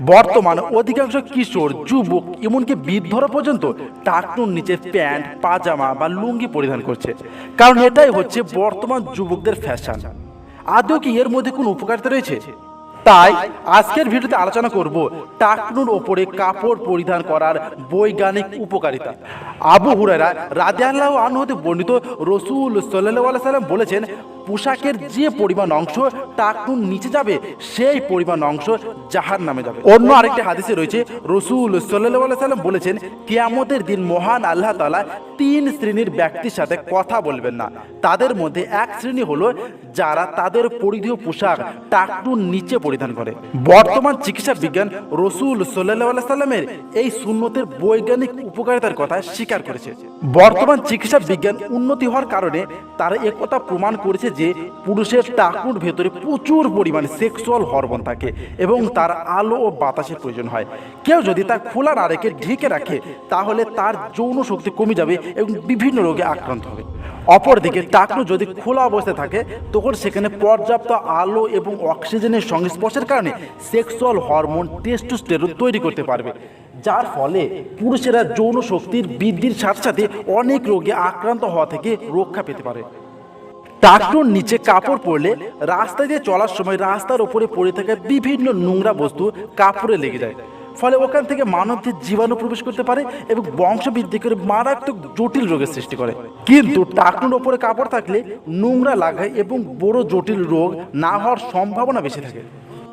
বর্তমানে অধিকাংশ কিশোর, যুবক, এমনকি বৃদ্ধরা পর্যন্ত টাকনুর নিচে প্যান্ট, পাজামা বা লুঙ্গি পরিধান করছে। কারণ এটাই হচ্ছে বর্তমান যুবকদের ফ্যাশন আদৌ কি এর মধ্যে কোনো উপকারিতা রয়েছে? তাই আজকের ভিডিওতে আলোচনা করব টাকনুর ওপরে কাপড় পরিধান করার বৈজ্ঞানিক উপকারিতা। আবু হুরারা রাদিয়াল্লাহু আনহু হতে বর্ণিত রসুল সাল্লাল্লাহু সাল্লাম বলেছেন, পোশাকের যে পরিমাণ অংশ টাকনুর নিচে যাবে, সেই পরিমাণ অংশ জাহার নামে যাবে। অন্য আরেকটি হাদিসে রয়েছে, রসুল সাল্লাল্লাহু সাল্লাম বলেছেন, কিয়ামতের দিন মহান আল্লাহ তাআলা তিন শ্রেণির ব্যক্তির সাথে কথা বলবেন না। তাদের মধ্যে এক শ্রেণি হলো যারা তাদের পরিধেয় পোশাক টাকনুর নিচে পরিধান করে। বর্তমান চিকিৎসা বিজ্ঞান রসুল সাল্লাহ সাল্লামের এই সুন্নতের বৈজ্ঞানিক উপকারিতার কথা স্বীকার করেছে। বর্তমান চিকিৎসা বিজ্ঞান উন্নতি হওয়ার কারণে তারা একথা প্রমাণ করেছে যে পুরুষের টাকুর ভেতরে প্রচুর পরিমাণে সেক্সুয়াল হরমোন থাকে এবং তার আলো ও বাতাসের প্রয়োজন হয়। কেউ যদি তার খোলা না রেখে ঢেকে রাখে, তাহলে তার যৌন শক্তি কমে যাবে এবং বিভিন্ন রোগে আক্রান্ত হবে। অপরদিকে টাকনু যদি খোলা অবস্থায় থাকে, তখন সেখানে পর্যাপ্ত আলো এবং অক্সিজেনের সংস্পর্শের কারণে সেক্সুয়াল হরমোন টেস্টোস্টেরন তৈরি করতে পারবে, যার ফলে পুরুষেরা যৌন শক্তির বৃদ্ধির সাথে সাথে অনেক রোগে আক্রান্ত হওয়া থেকে রক্ষা পেতে পারে। ট্রাক্টর নিচে কাপড় পরলে রাস্তা দিয়ে চলার সময় রাস্তার ওপরে পড়ে থাকা বিভিন্ন নোংরা বস্তু কাপড়ে লেগে যায়। ফলে ওখান থেকে মানবদের জীবাণু প্রবেশ করতে পারে এবং বংশবৃদ্ধি করে মারাত্মক জটিল রোগের সৃষ্টি করে। কিন্তু টাকনুর ওপরে কাপড় থাকলে নোংরা লাগায় এবং বড় জটিল রোগ না হওয়ার সম্ভাবনা বেশি থাকে।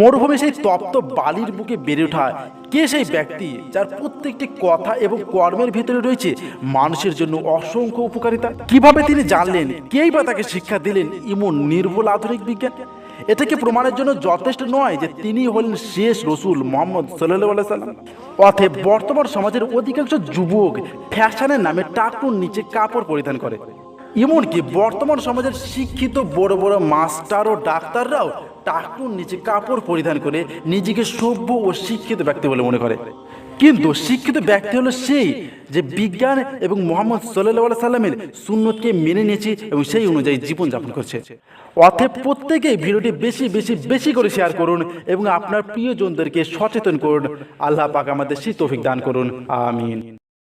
মরুভূমি সেই তপ্ত বালির বুকে বেড়ে ওঠা। কে সেই ব্যক্তি যার প্রত্যেকটি কথা এবং কর্মের ভিতরে রয়েছে মানুষের জন্য অসংখ্য উপকারিতা? কীভাবে তিনি জানলেন? কেই বা তাকে শিক্ষা দিলেন? এমন নির্ভুল আধুনিক বিজ্ঞান? এটাকে প্রমাণের জন্য যথেষ্ট নয় যে তিনি হলেন শেষ রসুল মোহাম্মদ সাল্লাহ সাল্লাম। অতএব বর্তমান সমাজের অধিকাংশ যুবক ফ্যাশনের নামে টাকুর নিচে কাপড় পরিধান করে। এমনকি বর্তমান সমাজের শিক্ষিত বড় বড় মাস্টার ও ডাক্তাররাও টাকুর নিচে কাপড় পরিধান করে নিজেকে সভ্য ও শিক্ষিত ব্যক্তি বলে মনে করে। কিন্তু শিক্ষিত ব্যক্তি হলো সেই যে বিজ্ঞান এবং মোহাম্মদ সাল্লাহ সাল্লামের সুন্নতকে মেনে নিয়েছে এবং সেই অনুযায়ী জীবনযাপন করছে। অতএব প্রত্যেকেই ভিডিওটি বেশি বেশি বেশি করে শেয়ার করুন এবং আপনার প্রিয়জনদেরকে সচেতন করুন। আল্লাহ পাক আমাদের শীতফিক দান করুন। আমিন।